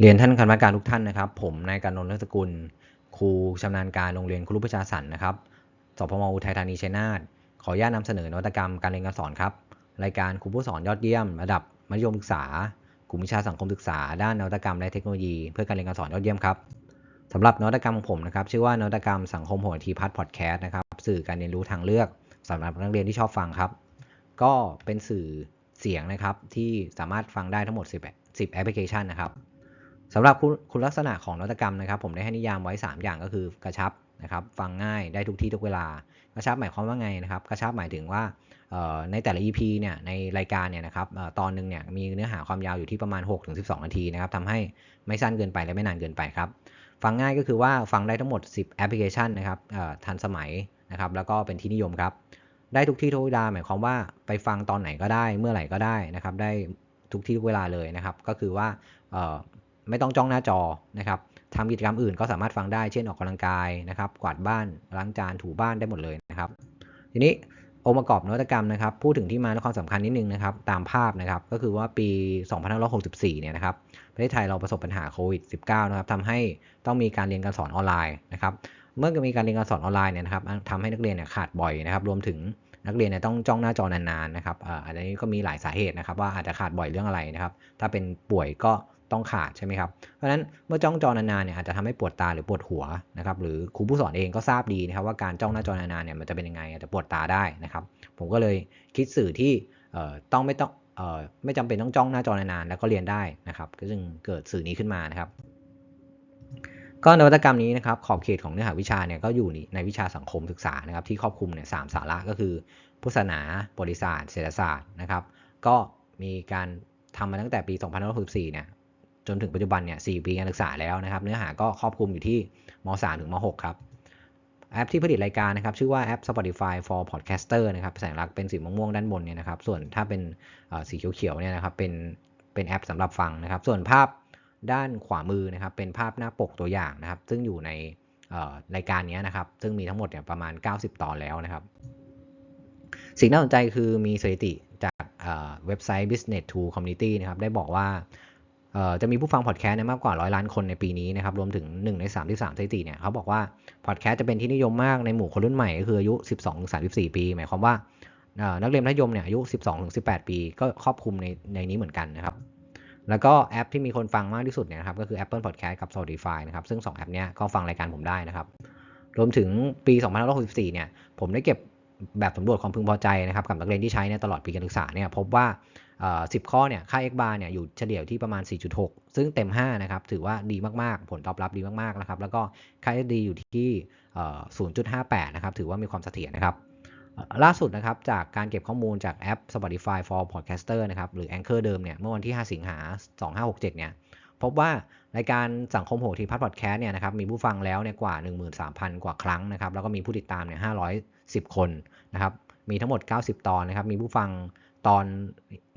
เรียนท่านคณะกรรมการทุกท่านนะครับ ผมนายการนนท์เลิศกุล ครูชำนาญการโรงเรียนครูประชาสันนะครับสพมอุทัยธานีชัยนาทขออนุญาตนำเสนอนวัตกรรมการเรียนการสอนครับ รายการครูผู้สอนยอดเยี่ยม ระดับมัธยมศึกษากลุ่มวิชาสังคมศึกษา ด้านนวัตกรรมและเทคโนโลยีเพื่อการเรียนการสอนยอดเยี่ยมครับสำหรับนวัตกรรมของผมนะครับ ชื่อว่านวัตกรรมสังคมโหดทีพัฒน์พอดแคสต์นะครับ สื่อการเรียนรู้ทางเลือกสำหรับนักเรียนที่ชอบฟังครับ ก็เป็นสื่อเสียงนะครับที่สามารถฟังได้ทั้งหมด 10 10แอปพลิเคชันนะครับ สำหรับคุณคุณลักษณะของนวัตกรรมนะครับ ผมได้ให้นิยามไว้ 3 อย่างก็คือกระชับนะครับ ฟังง่ายได้ทุกที่ทุกเวลา กระชับหมายความว่าไงนะครับ กระชับหมายถึงว่าในแต่ละ EP เนี่ยในรายการเนี่ยนะครับตอนหนึ่งเนี่ยมีเนื้อหาความยาวอยู่ที่ประมาณ 6-12 นาทีนะครับทำให้ไม่สั้นเกินไปและไม่นานเกินไปครับ ฟังง่ายก็คือว่าฟังได้ทั้งหมด 10 แอปพลิเคชันนะครับทันสมัยนะครับแล้วก็เป็นที่นิยมครับ ได้ทุกที่ทุกเวลาหมายความว่าไปฟังตอนไหนก็ได้เมื่อไหร่ก็ได้นะครับได้ทุกที่ทุกเวลาเลยนะครับ ก็คือว่า ไม่ต้องจ้องหน้าจอนะครับทำกิจกรรมอื่นก็สามารถฟังได้เช่นออกกำลังกายนะครับกวาดบ้านล้างจานถูบ้านได้หมดเลยนะครับ ทีนี้องค์ประกอบนวัตกรรมนะครับ พูดถึงที่มาและความสำคัญนิดนึงนะครับ ตามภาพนะครับ ก็คือว่าปี 2564 เนี่ยนะครับ ประเทศไทยเราประสบปัญหาโควิด -19 นะครับทำให้ต้องมีการเรียนการสอนออนไลน์นะครับ เมื่อมีการเรียนการสอนออนไลน์เนี่ยนะครับทำให้นักเรียนเนี่ยขาดบ่อยนะครับ รวมถึงนักเรียนเนี่ยต้องจ้องหน้าจอนานๆนะครับอันนี้ก็มีหลายสาเหตุนะครับ ว่าอาจจะขาดบ่อยเรื่องอะไรนะครับ ถ้าเป็นป่วยก็ ต้องขาดใช่ไหมครับเพราะฉะนั้นเมื่อจ้องจอนานๆเนี่ยอาจจะทำให้ปวดตาหรือปวดหัวนะครับหรือครูผู้สอนเองก็ทราบดีนะครับว่าการจ้องหน้าจอนานๆเนี่ยมันจะเป็นยังไงอาจจะปวดตาได้นะครับ ผมก็เลยคิดสื่อที่ต้องไม่ต้องไม่จำเป็นต้องจ้องหน้าจอนานๆแล้วก็เรียนได้นะครับก็จึงเกิดสื่อนี้ขึ้นมานะครับ ก็นวัตกรรมนี้นะครับขอบเขตของเนื้อหาวิชาเนี่ยก็อยู่ในวิชาสังคมศึกษานะครับ ที่ครอบคลุมเนี่ยสามสาระก็คือพุทธศาสนาบริษัทเศรษฐศาสตร์นะครับ ก็มีการทำมาตั้งแต่ปี 2564 เนี่ย จนถึงปัจจุบันเนี่ยสปีการศึกษาแล้วนะครับ เนื้อหาก็ครอบคลุมอยู่ที่ม .3 ถึงม .6 ครับแอปที่ผลิตรายการนะครับ ชื่อว่าแอป Spotify for Podcaster นะครับแสงลักเป็นสีม่วงๆด้านบนเนี่ยนะครับ ส่วนถ้าเป็นสีเขียวๆเนี่ยนะครับเป็นเป็นแอปสำหรับฟังนะครับ ส่วนภาพด้านขวามือนะครับ เป็นภาพหน้าปกตัวอย่างนะครับ ซึ่งอยู่ในรายการนี้นะครับ ซึ่งมีทั้งหมดเนี่ยประมาณ 90 ตอนแล้วนะครับ สิ่งน่าสนใจคือมีสถิติจากเว็บไซต์ Business to Community นะครับ ได้บอกว่า จะมีผู้ฟังพอดแคสต์มากกว่าร้อยล้านคนในปีนี้นะครับ รวมถึง 1 ใน3ที่3สถิติเนี่ยเขาบอกว่าพอดแคสต์จะเป็นที่นิยมมากในหมู่คนรุ่นใหม่ก็คืออายุ 12-34 ปี หมายความว่านักเรียนมัธยมเนี่ยอายุ 12-18 ปี ก็ครอบคลุมในในนี้เหมือนกันนะครับ แล้วก็แอปที่มีคนฟังมากที่สุดเนี่ยนะครับก็คือ Apple Podcast กับ Spotify นะครับซึ่ง 2 แอปเนี้ยก็ฟังรายการผมได้นะครับ รวมถึงปี2564เนี่ยผมได้เก็บแบบสำรวจความพึงพอใจนะครับกับนักเรียนที่ใช้ในตลอดปีการศึกษาเนี่ยพบว่า สิบข้อเนี่ยค่า x bar เนี่ยอยู่เฉลี่ยที่ประมาณ 4.6 ซึ่งเต็ม 5 นะครับ ถือว่าดีมากๆ ผลตอบรับดีมากๆนะครับ แล้วก็ค่า SD อยู่ที่ 0.58 นะครับ ถือว่ามีความเสถียรนะครับ ล่าสุดนะครับ จากการเก็บข้อมูลจากแอป Spotify for Podcaster นะครับ หรือ Anchor เดิมเนี่ย เมื่อวันที่ 5 สิงหา 2567 เนี่ย พบว่ารายการสังคมโหทีพัฒน์พอดแคสต์เนี่ยนะครับ มีผู้ฟังแล้วเนี่ยกว่า 13,000 กว่าครั้งนะครับ แล้วก็มีผู้ติดตามเนี่ย510 คนนะครับ มีทั้งหมด 90 ตอนนะครับ มีผู้ฟัง ตอน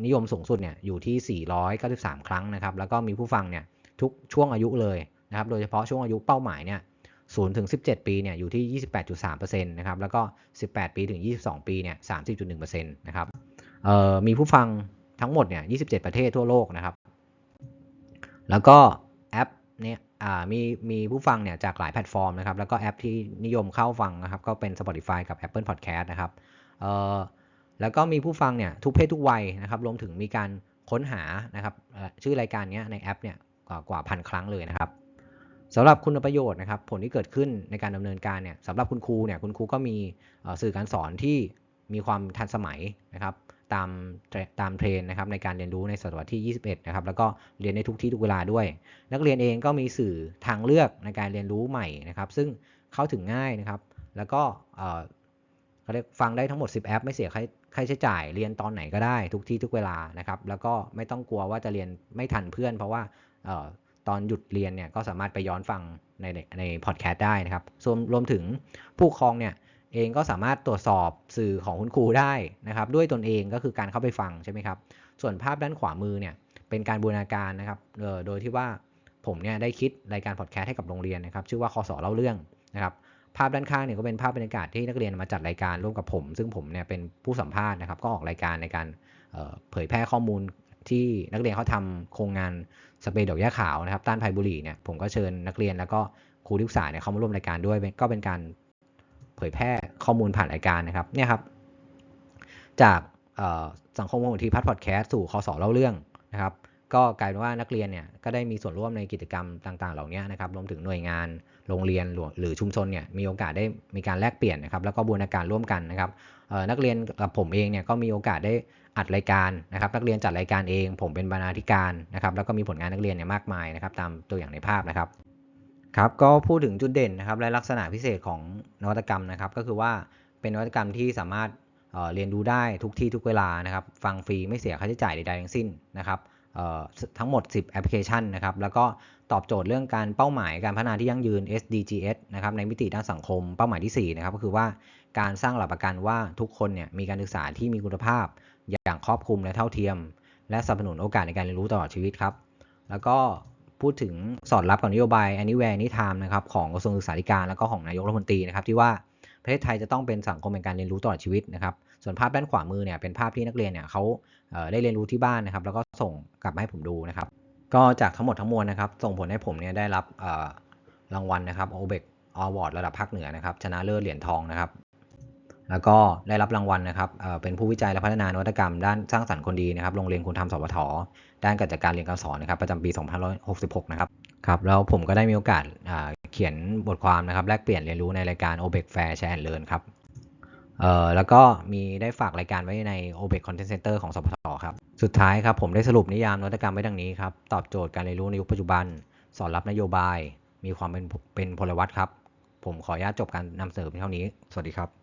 นิยมสูงสุดเนี่ยอยู่ที่ 493 ครั้งนะครับ แล้วก็มีผู้ฟังเนี่ยทุกช่วงอายุเลยนะครับ โดยเฉพาะช่วงอายุเป้าหมายเนี่ย0ถึง 17 ปีเนี่ยอยู่ที่ 28.3%นะครับ แล้วก็ 18 ปีถึง 22 ปีเนี่ย30.1%นะครับมีผู้ฟังทั้งหมดเนี่ย27 ประเทศทั่วโลกนะครับ แล้วก็แอปเนี่ยมีมีผู้ฟังเนี่ยจากหลายแพลตฟอร์มนะครับ แล้วก็แอปที่นิยมเข้าฟังนะครับ ก็เป็น Spotify กับ Apple Podcast นะครับเอ่อ แล้วก็มีผู้ฟังเนี่ยทุกเพศทุกวัยนะครับรวมถึงมีการค้นหานะครับชื่อรายการนี้ในแอปเนี่ยกว่าพันครั้งเลยนะครับสำหรับคุณประโยชน์นะครับผลที่เกิดขึ้นในการดำเนินการเนี่ยสำหรับคุณครูเนี่ยคุณครูก็มีสื่อการสอนที่มีความทันสมัยนะครับตามตามเทรนนะครับในการเรียนรู้ในศตวรรษที่ 21 นะครับแล้วก็เรียนในทุกที่ทุกเวลาด้วย นักเรียนเองก็มีสื่อทางเลือกในการเรียนรู้ใหม่นะครับ ซึ่งเข้าถึงง่ายนะครับ แล้วก็เขาเรียกฟังได้ทั้งหมด 10 แอป ไม่เสียค่า ค่าใช้จ่ายเรียนตอนไหนก็ได้ทุกที่ทุกเวลานะครับ แล้วก็ไม่ต้องกลัวว่าจะเรียนไม่ทันเพื่อน เพราะว่าตอนหยุดเรียนเนี่ยก็สามารถไปย้อนฟังในในพอดแคสต์ได้นะครับส่วนรวมถึงผู้ครองเนี่ยเองก็สามารถตรวจสอบสื่อของคุณครูได้นะครับ ด้วยตนเองก็คือการเข้าไปฟังใช่ไหมครับ ส่วนภาพด้านขวามือเนี่ยเป็นการบูรณาการนะครับโดยที่ว่าผมเนี่ยได้คิดรายการพอดแคสต์ให้กับโรงเรียนนะครับ ชื่อว่าคอสอเล่าเรื่องนะครับ ภาพด้านข้างเนี่ยก็เป็นภาพบรรยากาศที่นักเรียนมาจัดรายการร่วมกับผม ซึ่งผมเนี่ยเป็นผู้สัมภาษณ์นะครับ ก็ออกรายการในการเผยแพร่ข้อมูลที่นักเรียนเขาทำโครงงานสเปรย์ดอกหญ้าขาวนะครับต้านภัยบุหรี่เนี่ยผมก็เชิญนักเรียนแล้วก็ครูที่ปรึกษาเนี่ยเข้ามาร่วมรายการด้วยก็เป็นการเผยแพร่ข้อมูลผ่านรายการนะครับเนี่ยครับ จากสังคมวงทีพัฒน์พอดแคสต์สู่คอสอเล่าเรื่องนะครับ ก็กลายเป็นว่านักเรียนเนี่ยก็ได้มีส่วนร่วมในกิจกรรมต่างๆ เหล่านี้นะครับรวมถึงหน่วยงานโรงเรียนหรือชุมชนเนี่ยมีโอกาสได้มีการแลกเปลี่ยนนะครับแล้วก็บูรณาการร่วมกันนะครับนักเรียนกับผมเองเนี่ยก็มีโอกาสได้อัดรายการนะครับนักเรียนจัดรายการเอง ผมเป็นบรรณาธิการนะครับแล้วก็มีผลงานนักเรียนเนี่ยมากมายนะครับตามตัวอย่างในภาพนะครับครับก็พูดถึงจุดเด่นนะครับและลักษณะพิเศษของนวัตกรรมนะครับก็คือว่าเป็นนวัตกรรมที่สามารถเรียนรู้ได้ทุกที่ทุกเวลานะครับ ฟังฟรีไม่เสียค่าใช้จ่ายใดๆทั้งสิ้นนะครับ ทั้งหมด 10 แอปพลิเคชันนะครับ แล้วก็ตอบโจทย์เรื่องการเป้าหมายการพัฒนาที่ยั่งยืน SDGs นะครับในมิติด้านสังคม เป้าหมายที่ 4 นะครับ ก็คือว่าการสร้างหลักประกันว่าทุกคนเนี่ยมีการศึกษาที่มีคุณภาพ อย่างครอบคลุมและเท่าเทียม และสนับสนุนโอกาสในการเรียนรู้ตลอดชีวิตครับ แล้วก็พูดถึงสอดรับกับนโยบาย Anywhere Anytime นะครับของกระทรวงศึกษาธิการแล้วก็ของนายกรัฐมนตรีนะครับที่ว่า ประเทศไทยจะต้องเป็นสังคมแห่งการเรียนรู้ตลอดชีวิตนะครับ ส่วนภาพด้านขวามือเนี่ยเป็นภาพที่นักเรียนเนี่ยเขาเได้เรียนรู้ที่บ้านนะครับ แล้วก็ส่งกลับมาให้ผมดูนะครับ ก็จากทั้งหมดทั้งมวลนะครับ ส่งผลให้ผมเนี่ยได้รับรางวัลนะครับ o b e c Award ระดับภาคเหนือนะครับ ชนะเลิศเหรียญทองนะครับ แล้วก็ได้รับรางวัลนะครับเอ่อเป็นผู้วิจัยและพัฒนานวัตกรรม ด้านสร้างสรรค์คนดีนะครับ โรงเรียนคุณธรรมสวทด้านการจัดการเรียนการสอนนะครับ ประจำปี 2566 นะครับ ครับแล้วผมก็ได้มีโอกาสอ่าเขียนบทความนะครับแลกเปลี่ยนเรียนรู้ในรายการ o b e c Fair Share and Learn ครับเอ่อแล้วก็มีได้ฝากรายการไว้ใน o b e c Content Center ของสพทครับ สุดท้ายครับผมได้สรุปนิยามนวัตกรรมไว้ดังนี้ครับ ตอบโจทย์การเรียนรู้ในยุคปัจจุบัน สอนรับนโยบาย มีความเป็นเป็นพลวัตครับ ผมขออนุญาตจบการนำเสนอเท่านี้ สวัสดีครับ